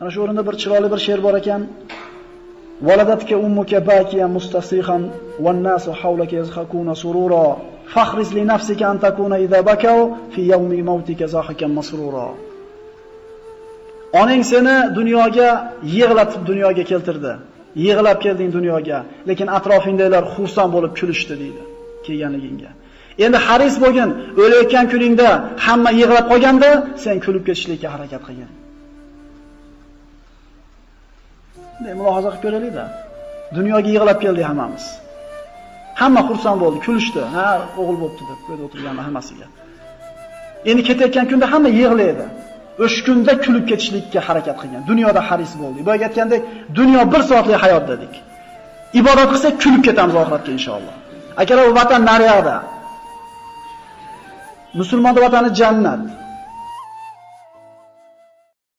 Ana shu o'rinda bir chiroyli bir she'r bor ekan. Waladatka ummuka bakiyan mustasihan wan nasu hawlaka yazhakuna surura fakhriz li nafsika an takuna idha bakaw fi yawmi mawtika zahikan masrura. Onang seni dunyoga yig'latib dunyoga keltirdi. Yig'lab kelding dunyoga, lekin atrofingdagilar xursand bo'lib kulishdi deydi kelganligingga. Endi haris bo'lgin, o'layotgan kuningda hamma yig'lab qolganda, sen kulib ketishlikka harakat qilgin. Bunday mulohaza qilib ko'raylikda. Dunyoga yig'lab keldik hammamiz. Hamma xursand bo'ldi, kulishdi. Ha, o'g'il bo'pti deb bu yerda o'tirganlar hammasiga. Endi ketayotgan kunda hamma yig'laydi. O'sha kunda kulib ketishlikka harakat qilgan. Dunyoda haris bo'ldik. Boya aytgandek, dunyo bir soatlik hayot dedik. Ibodat qilsak kulib ketamiz oxiratga inshaalloh. Akalar, vatan naryoqda. Musulmonning vatani jannat.